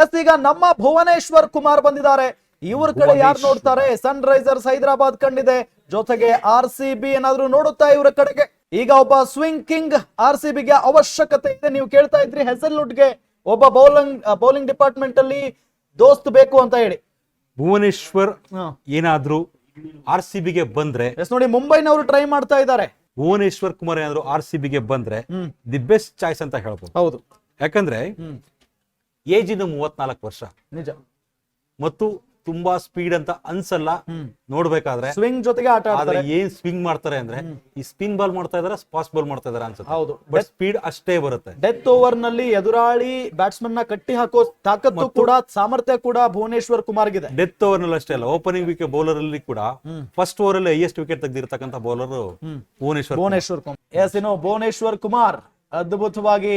S ಈಗ ನಮ್ಮ ಭುವನೇಶ್ವರ್ ಕುಮಾರ್ ಬಂದಿದ್ದಾರೆ. ಇವ್ರ ಕಡೆ ಯಾರು ನೋಡ್ತಾರೆ? ಸನ್ ರೈಸರ್ಸ್ ಹೈದರಾಬಾದ್ ಕಂಡಿದೆ. ಜೊತೆಗೆ ಆರ್ ಸಿ ಬಿ ಏನಾದ್ರೂ ನೋಡುತ್ತಾ ಇವರ ಕಡೆಗೆ? ಈಗ ಒಬ್ಬ ಸ್ವಿಂಗ್ ಕಿಂಗ್ ಆರ್ ಸಿ ಬಿಗೆ ಅವಶ್ಯಕತೆ ಇದೆ. ನೀವು ಕೇಳ್ತಾ ಇದ್ರಿ ಹೆಸಲ್ವುಡ್ಗೆ ಒಬ್ಬ ಬೌಲಿಂಗ್ ಬೌಲಿಂಗ್ ಡಿಪಾರ್ಟ್ಮೆಂಟ್ ಅಲ್ಲಿ ದೋಸ್ತ್ ಬೇಕು ಅಂತ ಹೇಳಿ. ಭುವನೇಶ್ವರ್ ಏನಾದ್ರೂ ಆರ್ ಸಿ ಬಿಗೆ ಬಂದ್ರೆ ಎಸ್ ನೋಡಿ ಮುಂಬೈನವರು ಟ್ರೈ ಮಾಡ್ತಾ ಇದ್ದಾರೆ. ಭುವನೇಶ್ವರ್ ಕುಮಾರ್ ಏನಾದ್ರು ಆರ್ ಸಿ ಬಿಗೆ ಬಂದ್ರೆ. ದಿ ಬೆಸ್ಟ್ ಚಾಯ್ಸ್ ಅಂತ ಹೇಳ್ಬೋದು. ಹೌದು. ಯಾಕಂದ್ರೆ ಏಜ್ ಇಂದ ಮೂವತ್ನಾಲ್ಕು ವರ್ಷ. ನಿಜ. ಮತ್ತು ತುಂಬಾ ಸ್ಪೀಡ್ ಅಂತ ಅನ್ಸಲ್ಲ. ನೋಡ್ಬೇಕಾದ್ರೆ ಸ್ವಿಂಗ್ ಜೊತೆಗೆ ಆಟ ಆದ್ರೆ ಆಡ್ತಾರೆ ಏನ್ ಸ್ವಿಂಗ್ ಮಾಡ್ತಾರೆ ಅಂದ್ರೆ ಈ ಸ್ಪಿನ್ ಬಾಲ್ ಮಾಡ್ತಾ ಇದಾರೆ ಫಾಸ್ಟ್ ಬಾಲ್ ಮಾಡ್ತಾ ಇದಾರೆ ಅನ್ಸುತ್ತೆ. ಹೌದು. ಬಟ್ ಸ್ಪೀಡ್ ಅಷ್ಟೇ ಬರುತ್ತೆ. ಡೆತ್ ಓವರ್ನಲ್ಲಿ ಎದುರಾಳಿ ಬ್ಯಾಟ್ಸ್ಮನ್ನ ಕಟ್ಟಿ ಹಾಕೋ ತಾಕತ್ತು ಕೂಡ ಸಾಮರ್ಥ್ಯ ಕೂಡ ಭುವನೇಶ್ವರ್ ಕುಮಾರ್ ಕುಮಾರ್ಗಿದೆ. ಡೆತ್ ಓವರ್ನಲ್ಲಿ ಅಷ್ಟೇ ಅಲ್ಲ ಓಪನಿಂಗ್ ವಿಕೆಟ್ ಬೌಲರ್ ಅಲ್ಲಿ ಕೂಡ ಫಸ್ಟ್ ಓವರ್ ಅಲ್ಲಿ ಹೈಯೆಸ್ಟ್ ವಿಕೆಟ್ ತೆಗೆದಿರ್ತಕ್ಕಂಥ ಬೌಲರ್ ಭುವನೇಶ್ವರ್ ಭುವನೇಶ್ವರ್ ಕುಮಾರ್. ಎಸ್ ಇನ್ನು ಭುವನೇಶ್ವರ್ ಕುಮಾರ್ ಅದ್ಭುತವಾಗಿ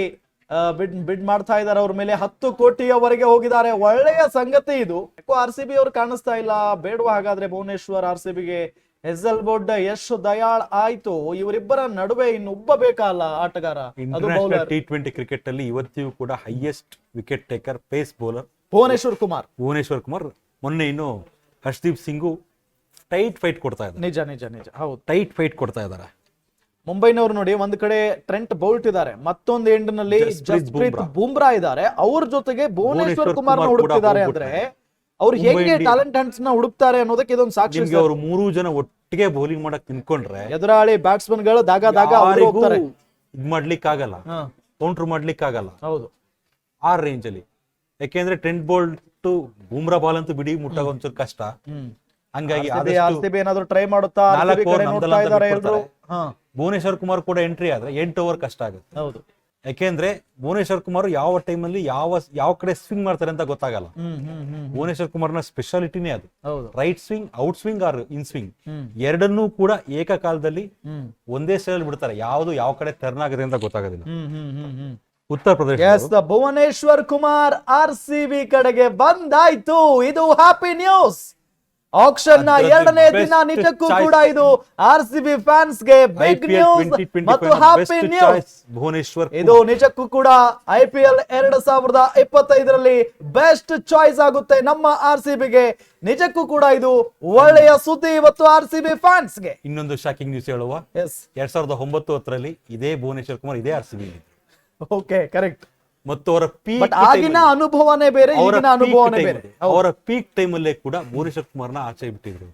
ಬಿಡ್ ಬಿಡ್ ಮಾಡ್ತಾ ಇದ್ದಾರೆ ಅವ್ರ ಮೇಲೆ ಹತ್ತು ಕೋಟಿಯವರೆಗೆ ಹೋಗಿದ್ದಾರೆ. ಒಳ್ಳೆಯ ಸಂಗತಿ ಇದು. ಆರ್ ಸಿ ಬಿ ಅವ್ರು ಕಾಣಿಸ್ತಾ ಇಲ್ಲ. ಬೇಡವಾ ಹಾಗಾದ್ರೆ ಭುವನೇಶ್ವರ್ ಆರ್ ಸಿ ಬಿಗೆ ಹೆಸಲ್ ಬೋರ್ಡ್ ಯಶ್ ದಯಾಳ್ ಆಯ್ತು. ಇವರಿಬ್ಬರ ನಡುವೆ ಇನ್ನೊಬ್ಬ ಬೇಕಲ್ಲ ಆಟಗಾರ. ಟಿ ಟ್ವೆಂಟಿ ಕ್ರಿಕೆಟ್ ಅಲ್ಲಿ ಇವತ್ತಿಗೂ ಕೂಡ highest wicket taker pace bowler Bhuvneshwar Kumar. Bhuvneshwar Kumar ಮೊನ್ನೆ ಇನ್ನು ಹರ್ಷದೀಪ್ ಸಿಂಗು ಟೈಟ್ ಫೈಟ್ ಕೊಡ್ತಾ ಇದ್ದಾರೆ. ನಿಜ ನಿಜ ನಿಜ. ಹೌದು. ಟೈಟ್ ಫೈಟ್ ಕೊಡ್ತಾ ಇದ್ದಾರೆ. ಮುಂಬೈನವ್ರು ನೋಡಿ ಒಂದ್ ಕಡೆ ಟ್ರೆಂಟ್ ಬೌಲ್ಟ್ ಇದ್ದಾರೆ. ಮತ್ತೊಂದು ಎಂಡ್ನಲ್ಲಿ ಜಸ್ಪ್ರೀತ್ ಬುಮ್ರಾ. ಇದ್ದಾರೆ. ಅವ್ರ ಜೊತೆಗೆ ಭುವನೇಶ್ವರ್ ಕುಮಾರ್ ಹುಡುಕ್ತಿದ್ದಾರೆ ಅಂದ್ರೆ ಅವ್ರು ಹೇಗೆ ಟ್ಯಾಲೆಂಟ್ ಹಂಟ್ಸ್ನ ಹುಡುಕ್ತಾರೆ ಅನ್ನೋದಕ್ಕೆ ಇದೊಂದು ಸಾಕ್ಷಿ ಅವ್ರು ಮೂರು ಜನ ಒಟ್ಟಿಗೆ ಬೌಲಿಂಗ್ ಮಾಡಕ್ ನಿಂತ್ಕೊಂಡ್ರೆ ಎದುರಾಳಿ ಬ್ಯಾಟ್ಸ್ಮನ್ಗಳು ದಾಗ ದಾಗ ಇದ್ ಮಾಡ್ಲಿಕ್ಕೆ ಆಗಲ್ಲ ಕೌಂಟ್ರ್ ಮಾಡ್ಲಿಕ್ಕೆ ಆಗಲ್ಲ ಹೌದು. ಆ ರೇಂಜ್ ಅಲ್ಲಿ. ಯಾಕೆಂದ್ರೆ ಟ್ರೆಂಟ್ ಬೋಲ್ಟ್ ಬೂಮ್ರಾ ಬಾಲ್ ಅಂತೂ ಬಿಡಿ ಮುಟ್ಟಾಗ ಒಂಚೂರು ಕಷ್ಟ. ಹಂಗಾಗಿ ಏನಾದ್ರು ಟ್ರೈ ಮಾಡುತ್ತಾ? ಭುವನೇಶ್ವರ್ ಕುಮಾರ್ ಕೂಡ ಎಂಟ್ರಿ ಆದ್ರೆ ಎಂಟು ಓವರ್ ಕಷ್ಟ ಆಗುತ್ತೆ. ಹೌದು. ಯಾಕೆಂದ್ರೆ ಭುವನೇಶ್ವರ್ ಕುಮಾರ್ ಯಾವ ಟೈಮಲ್ಲಿ ಯಾವ ಯಾವ ಕಡೆ ಸ್ವಿಂಗ್ ಮಾಡ್ತಾರೆ ಅಂತ ಗೊತ್ತಾಗಲ್ಲ. ಭುವನೇಶ್ವರ್ ಕುಮಾರ್ನ ಕುಮಾರ್ನ ಸ್ಪೆಷಾಲಿಟಿನೇ ಅದು. Right swing out swing or in swing ಎರಡನ್ನೂ ಕೂಡ ಏಕಕಾಲದಲ್ಲಿ ಒಂದೇ ಸ್ಟೈಲ್ ಬಿಡ್ತಾರೆ. ಯಾವ್ದು ಯಾವ ಕಡೆ ಟರ್ನ್ ಆಗುತ್ತೆ ಅಂತ ಗೊತ್ತಾಗೋದಿಲ್ಲ. Uttar Pradesh Bhuvneshwar Kumar R C B ಕಡೆಗೆ ಬಂದಾಯ್ತು. ಇದು ಹ್ಯಾಪಿ ನ್ಯೂಸ್ ಆಕ್ಷನ್ನ ಎರಡನೇ ದಿನ ನಿಜಕ್ಕೂ ಕೂಡ ಇದು ಆರ್ ಸಿ ಬಿ ಫ್ಯಾನ್ಸ್ಗೆ ಬಿಗ್ ನ್ಯೂಸ್ ಮತ್ತು ಹ್ಯಾಪಿ ನ್ಯೂಸ್ ಭುವನೇಶ್ವರ್ ಇದು ನಿಜಕ್ಕೂ ಕೂಡ ಐ ಪಿ ಎಲ್ ಎರಡ್ ಸಾವಿರದ ಇಪ್ಪತ್ತೈದರಲ್ಲಿ ಬೆಸ್ಟ್ ಚಾಯ್ಸ್ ಆಗುತ್ತೆ ನಮ್ಮ ಆರ್ ಸಿ ಬಿಗೆ ನಿಜಕ್ಕೂ ಕೂಡ ಇದು ಒಳ್ಳೆಯ ಸುದ್ದಿ ಇವತ್ತು ಆರ್ ಸಿ ಬಿ ಫ್ಯಾನ್ಸ್ಗೆ ಇನ್ನೊಂದು ಶಾಕಿಂಗ್ ನ್ಯೂಸ್ ಹೇಳುವ. ಎಸ್ ಎರಡ್ ಸಾವಿರದ ಒಂಬತ್ತು ಹತ್ತರಲ್ಲಿ ಇದೇ ಭುವನೇಶ್ವರ್ ಕುಮಾರ್ ಇದೇ R C B okay correct ಮತ್ತು ಅವರ ಪೀಕ್ ಆಗಿನ ಅನುಭವನೇ ಬೇರೆ ಅವರ ಅನುಭವನೇ ಬೇರೆ. ಅವರ ಪೀಕ್ ಟೈಮ್ ಅಲ್ಲೇ ಕೂಡ ಭುವನೇಶ್ವರ್ನ ಆಚೆ ಬಿಟ್ಟಿದ್ರು.